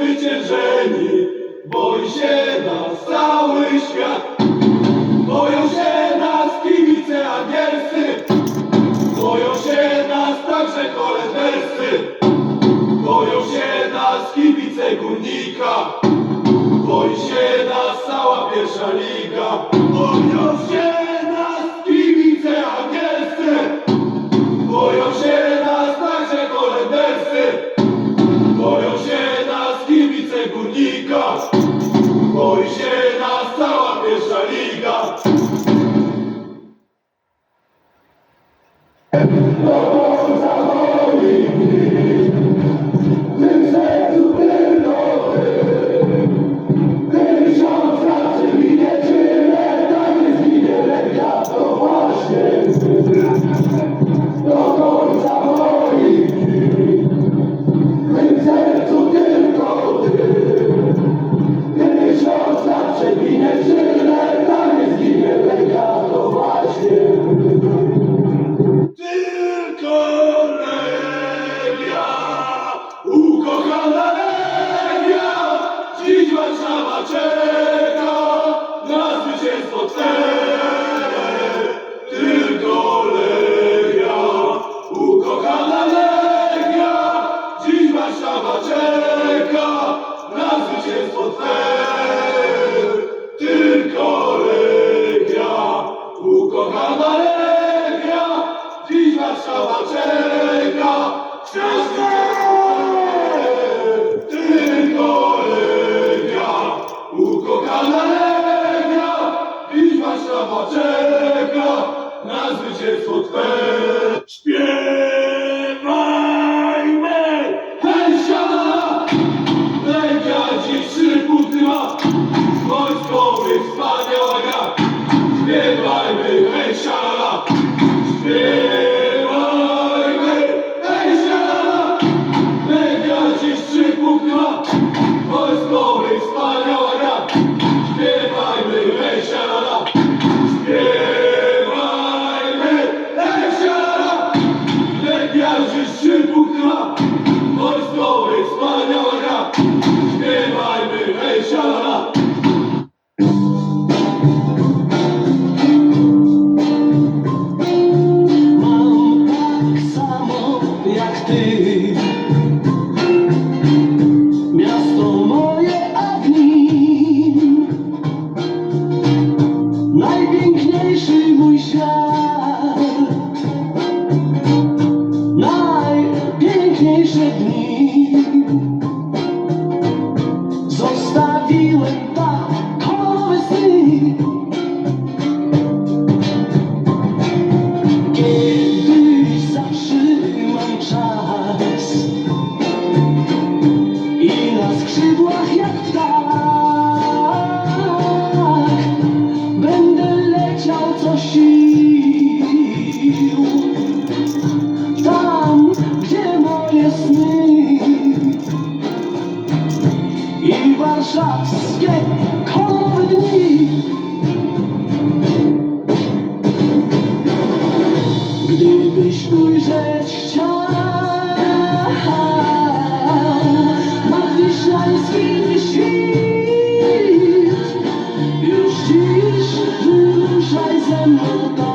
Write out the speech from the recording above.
wyciężeni, boi się nas cały świat. Boją się nas kibice angielscy, boją się nas także holenderscy, boją się nas kibice górnika, boi się nas cała pierwsza liga, boją się God. mama czeka na zwycięstwo Tylko Legia, ukochana Legia, dziś Warszawa czeka na zwycięstwo Twe. Отче, тут Dzisiejszy mój świat. Música